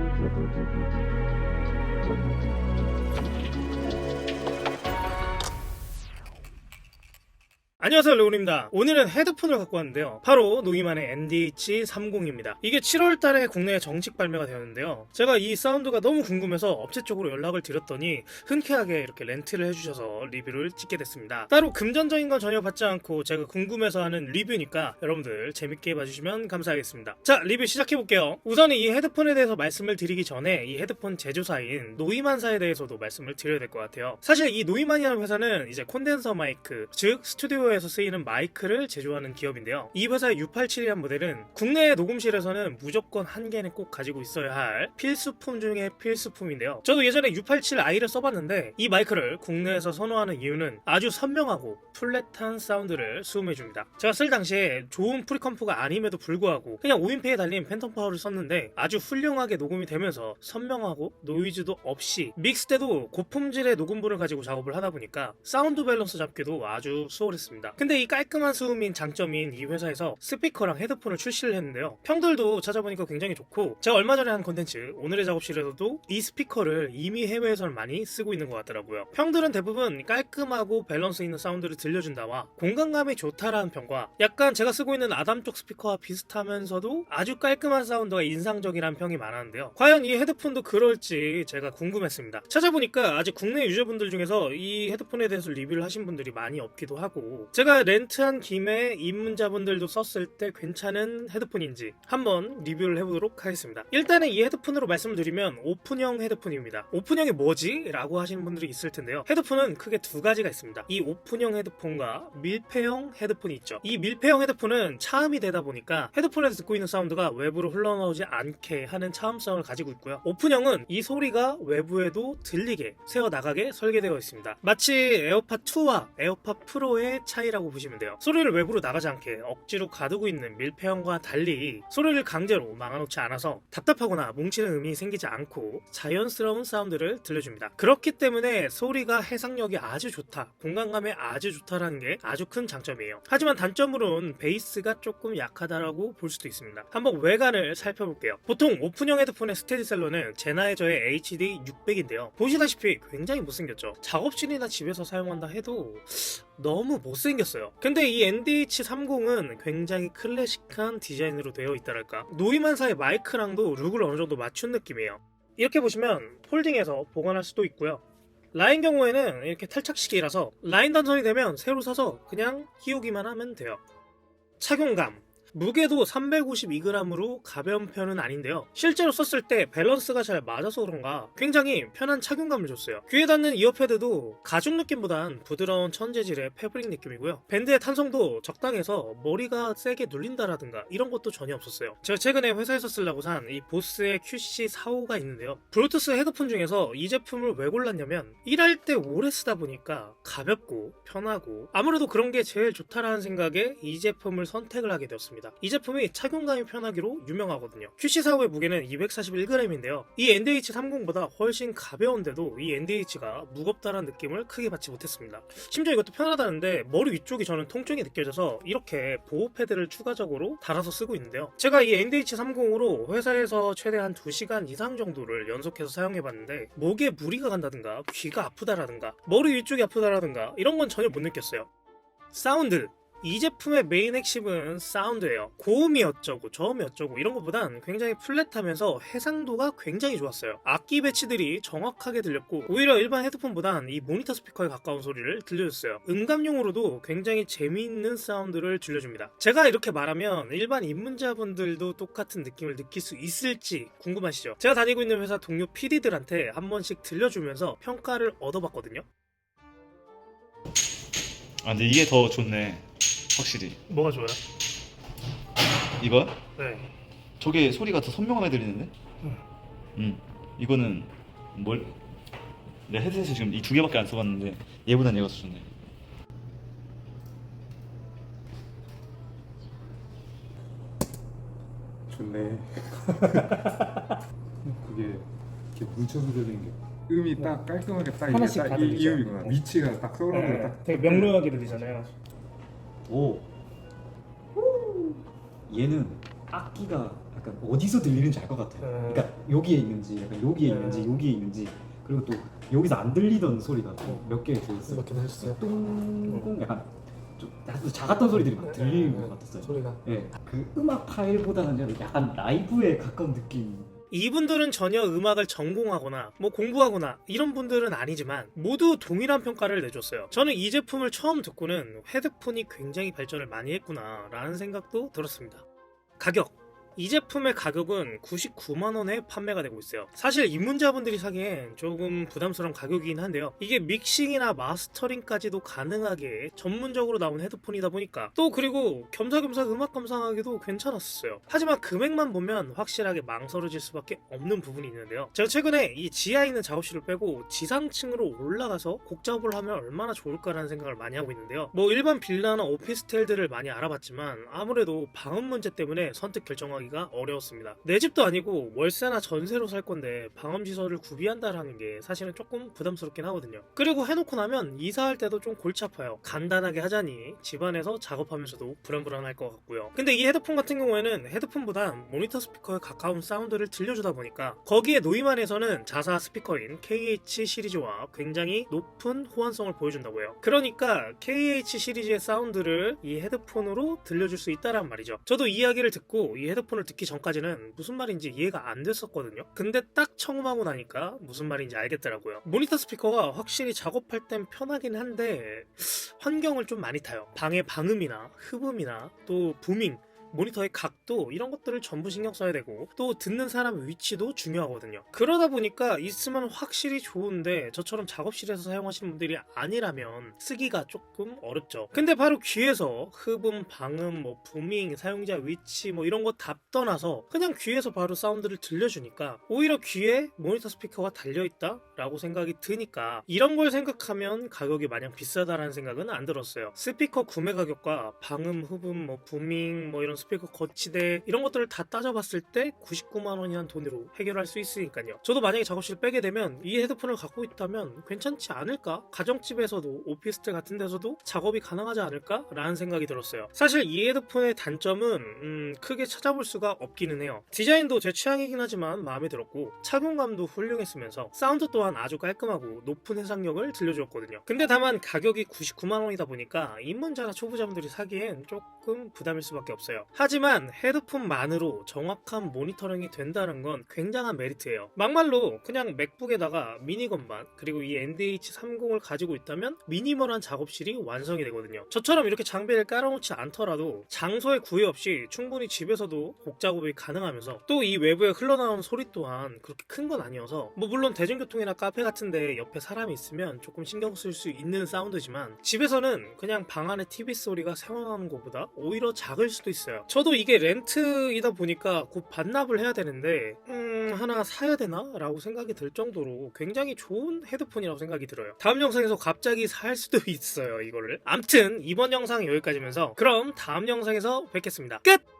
Thank you. 안녕하세요 레온입니다. 오늘은 헤드폰을 갖고 왔는데요. 바로 노이만의 NDH30입니다. 이게 7월달에 국내에 정식 발매가 되었는데요. 제가 이 사운드가 너무 궁금해서 업체 쪽으로 연락을 드렸더니 흔쾌하게 이렇게 렌트를 해주셔서 리뷰를 찍게 됐습니다. 따로 금전적인 건 전혀 받지 않고 제가 궁금해서 하는 리뷰니까 여러분들 재밌게 봐주시면 감사하겠습니다. 자 리뷰 시작해볼게요. 우선 이 헤드폰에 대해서 말씀을 드리기 전에 이 헤드폰 제조사인 노이만사에 대해서도 말씀을 드려야 될 것 같아요. 사실 이 노이만이라는 회사는 이제 콘덴서 마이크 즉 스튜디오 에서 쓰이는 마이크를 제조하는 기업인데요. 이 회사의 U87이란 모델은 국내 녹음실에서는 무조건 한 개는 꼭 가지고 있어야 할 필수품 중에 필수품인데요. 저도 예전에 U87i를 써봤는데 이 마이크를 국내에서 선호하는 이유는 아주 선명하고 플랫한 사운드를 수음해줍니다. 제가 쓸 당시에 좋은 프리컴프가 아님에도 불구하고 그냥 5인페에 달린 팬텀 파워를 썼는데 아주 훌륭하게 녹음이 되면서 선명하고 노이즈도 없이 믹스 때도 고품질의 녹음부를 가지고 작업을 하다 보니까 사운드 밸런스 잡기도 아주 수월했습니다 근데 이 깔끔한 수음인 장점인 이 회사에서 스피커랑 헤드폰을 출시를 했는데요. 평들도 찾아보니까 굉장히 좋고 제가 얼마 전에 한 컨텐츠 오늘의 작업실에서도 이 스피커를 이미 해외에서는 많이 쓰고 있는 것 같더라고요. 평들은 대부분 깔끔하고 밸런스 있는 사운드를 들려준다와 공간감이 좋다라는 평과 약간 제가 쓰고 있는 아담 쪽 스피커와 비슷하면서도 아주 깔끔한 사운드가 인상적이라는 평이 많았는데요. 과연 이 헤드폰도 그럴지 제가 궁금했습니다. 찾아보니까 아직 국내 유저분들 중에서 이 헤드폰에 대해서 리뷰를 하신 분들이 많이 없기도 하고 제가 렌트한 김에 입문자분들도 썼을 때 괜찮은 헤드폰인지 한번 리뷰를 해보도록 하겠습니다. 일단은 이 헤드폰으로 말씀을 드리면 오픈형 헤드폰입니다. 오픈형이 뭐지? 라고 하시는 분들이 있을 텐데요. 헤드폰은 크게 두 가지가 있습니다. 이 오픈형 헤드폰과 밀폐형 헤드폰이 있죠. 이 밀폐형 헤드폰은 차음이 되다 보니까 헤드폰에서 듣고 있는 사운드가 외부로 흘러나오지 않게 하는 차음성을 가지고 있고요. 오픈형은 이 소리가 외부에도 들리게 새어나가게 설계되어 있습니다. 마치 에어팟 2와 에어팟 프로의 차 이라고 보시면 돼요. 소리를 외부로 나가지 않게 억지로 가두고 있는 밀폐형과 달리 소리를 강제로 막아놓지 않아서 답답하거나 뭉치는 음이 생기지 않고 자연스러운 사운드를 들려줍니다. 그렇기 때문에 소리가 해상력이 아주 좋다 공간감에 아주 좋다라는 게 아주 큰 장점이에요. 하지만 단점으로는 베이스가 조금 약하다라고 볼 수도 있습니다. 한번 외관을 살펴볼게요. 보통 오픈형 헤드폰의 스테디셀러는 제나이저의 HD 600인데요. 보시다시피 굉장히 못생겼죠. 작업실이나 집에서 사용한다 해도 너무 못생겼어요. 근데 이 NDH30은 굉장히 클래식한 디자인으로 되어 있다랄까. 노이만사의 마이크랑도 룩을 어느 정도 맞춘 느낌이에요. 이렇게 보시면 폴딩해서 보관할 수도 있고요. 라인 경우에는 이렇게 탈착식이라서 라인 단선이 되면 새로 사서 그냥 끼우기만 하면 돼요. 착용감. 무게도 352g으로 가벼운 편은 아닌데요. 실제로 썼을 때 밸런스가 잘 맞아서 그런가 굉장히 편한 착용감을 줬어요. 귀에 닿는 이어패드도 가죽 느낌보단 부드러운 천재질의 패브릭 느낌이고요. 밴드의 탄성도 적당해서 머리가 세게 눌린다라든가 이런 것도 전혀 없었어요. 제가 최근에 회사에서 쓰려고 산 이 보스의 QC45가 있는데요. 블루투스 헤드폰 중에서 이 제품을 왜 골랐냐면 일할 때 오래 쓰다 보니까 가볍고 편하고 아무래도 그런 게 제일 좋다라는 생각에 이 제품을 선택을 하게 되었습 니다. 이 제품이 착용감이 편하기로 유명하거든요. QC45의 무게는 241g인데요. 이 NDH30보다 훨씬 가벼운데도 이 NDH가 무겁다는 느낌을 크게 받지 못했습니다. 심지어 이것도 편하다는데 머리 위쪽이 저는 통증이 느껴져서 이렇게 보호 패드를 추가적으로 달아서 쓰고 있는데요. 제가 이 NDH30으로 회사에서 최대 한 2시간 이상 정도를 연속해서 사용해봤는데 목에 무리가 간다든가 귀가 아프다라든가 머리 위쪽이 아프다라든가 이런 건 전혀 못 느꼈어요. 사운드 이 제품의 메인 핵심은 사운드예요. 고음이 어쩌고 저음이 어쩌고 이런 것보단 굉장히 플랫하면서 해상도가 굉장히 좋았어요. 악기 배치들이 정확하게 들렸고 오히려 일반 헤드폰보단 이 모니터 스피커에 가까운 소리를 들려줬어요. 음감용으로도 굉장히 재미있는 사운드를 들려줍니다. 제가 이렇게 말하면 일반 입문자분들도 똑같은 느낌을 느낄 수 있을지 궁금하시죠? 제가 다니고 있는 회사 동료 PD들한테 한 번씩 들려주면서 평가를 얻어봤거든요. 아 근데 이게 더 좋네 확실히 뭐가 좋아요? 이거 네. 저게 소리가 더 선명하게 들리는데 응. 음 이거는 뭘 내가 헤드셋을 지금 이 두 개밖에 안 써봤는데 얘보단 얘가 더 좋네 좋네. 그게 이렇게 뭉쳐서 들리는 게 음이 딱 깔끔하게 딱 이게 하나씩 다딱 이, 이 들리죠. 음이구나. 위치가 딱 서로가 딱 되게 명료하게 들리잖아요. 오 얘는 악기가 약간 어디서 들리는지 알 것 같아요. 음. 그러니까 여기에 있는지, 약간 여기에 음. 있는지, 여기에 있는지, 그리고 또 여기서 안 들리던 소리가 몇개 들렸어요. 몇개 들렸어요? 똥 약간 좀 작았던 소리들이 막 들리는 것 같았어요. 소리가 예, 그 음악 파일보다는 약간 라이브에 가까운 느낌. 이분들은 전혀 음악을 전공하거나 뭐 공부하거나 이런 분들은 아니지만 모두 동일한 평가를 내줬어요. 저는 이 제품을 처음 듣고는 헤드폰이 굉장히 발전을 많이 했구나 라는 생각도 들었습니다. 가격 이 제품의 가격은 99만 원에 판매가 되고 있어요. 사실 입문자분들이 사기엔 조금 부담스러운 가격이긴 한데요. 이게 믹싱이나 마스터링까지도 가능하게 전문적으로 나온 헤드폰이다 보니까 또 그리고 겸사겸사 음악 감상하기도 괜찮았어요. 하지만 금액만 보면 확실하게 망설여질 수밖에 없는 부분이 있는데요. 제가 최근에 이 지하에 있는 작업실을 빼고 지상층으로 올라가서 곡 작업을 하면 얼마나 좋을까라는 생각을 많이 하고 있는데요. 뭐 일반 빌라나 오피스텔들을 많이 알아봤지만 아무래도 방음 문제 때문에 선택 결정하기 가 어려웠습니다. 내 집도 아니고 월세나 전세로 살 건데 방음 시설을 구비한다라는 게 사실은 조금 부담스럽긴 하거든요. 그리고 해놓고 나면 이사할 때도 좀 골치 아파요. 간단하게 하자니 집안에서 작업하면서도 불안불안할 것 같고요. 근데 이 헤드폰 같은 경우에는 헤드폰보단 모니터 스피커에 가까운 사운드를 들려주다 보니까 거기에 노이만에서는 자사 스피커인 KH 시리즈와 굉장히 높은 호환성을 보여준다고 해요. 그러니까 KH 시리즈의 사운드를 이 헤드폰으로 들려줄 수 있다란 말이죠. 저도 이 이야기를 듣고 이 헤드폰 을 듣기 전까지는 무슨 말인지 이해가 안 됐었거든요. 근데 딱 청음하고 나니까 무슨 말인지 알겠더라고요. 모니터 스피커가 확실히 작업할 땐 편하긴 한데 환경을 좀 많이 타요. 방의 방음이나 흡음이나 또 부밍 모니터의 각도 이런 것들을 전부 신경 써야 되고 또 듣는 사람 위치도 중요하거든요. 그러다 보니까 있으면 확실히 좋은데 저처럼 작업실에서 사용하시는 분들이 아니라면 쓰기가 조금 어렵죠. 근데 바로 귀에서 흡음, 방음, 뭐 부밍, 사용자 위치 뭐 이런 거 다 떠나서 그냥 귀에서 바로 사운드를 들려주니까 오히려 귀에 모니터 스피커가 달려있다 라고 생각이 드니까 이런 걸 생각하면 가격이 마냥 비싸다라는 생각은 안 들었어요. 스피커 구매 가격과 방음, 흡음, 뭐 부밍, 뭐 이런 스피커 거치대 이런 것들을 다 따져봤을 때 99만 원이란 돈으로 해결할 수 있으니까요. 저도 만약에 작업실 빼게 되면 이 헤드폰을 갖고 있다면 괜찮지 않을까? 가정집에서도 오피스텔 같은 데서도 작업이 가능하지 않을까 라는 생각이 들었어요. 사실 이 헤드폰의 단점은 음, 크게 찾아볼 수가 없기는 해요. 디자인도 제 취향이긴 하지만 마음에 들었고 착용감도 훌륭했으면서 사운드 또한 아주 깔끔하고 높은 해상력을 들려주었거든요. 근데 다만 가격이 99만 원이다 보니까 입문자나 초보자분들이 사기엔 조금 부담일 수밖에 없어요. 하지만 헤드폰만으로 정확한 모니터링이 된다는 건 굉장한 메리트예요. 막말로 그냥 맥북에다가 미니건반 그리고 이 NDH30을 가지고 있다면 미니멀한 작업실이 완성이 되거든요. 저처럼 이렇게 장비를 깔아놓지 않더라도 장소에 구애 없이 충분히 집에서도 곡 작업이 가능하면서 또 이 외부에 흘러나오는 소리 또한 그렇게 큰 건 아니어서 뭐 물론 대중교통이나 카페 같은데 옆에 사람이 있으면 조금 신경 쓸 수 있는 사운드지만 집에서는 그냥 방 안에 TV 소리가 새어나오는 것보다 오히려 작을 수도 있어요. 저도 이게 렌트이다 보니까 곧 반납을 해야 되는데 음 하나 사야 되나? 라고 생각이 들 정도로 굉장히 좋은 헤드폰이라고 생각이 들어요. 다음 영상에서 갑자기 살 수도 있어요 이거를. 암튼 이번 영상 여기까지면서 그럼 다음 영상에서 뵙겠습니다. 끝!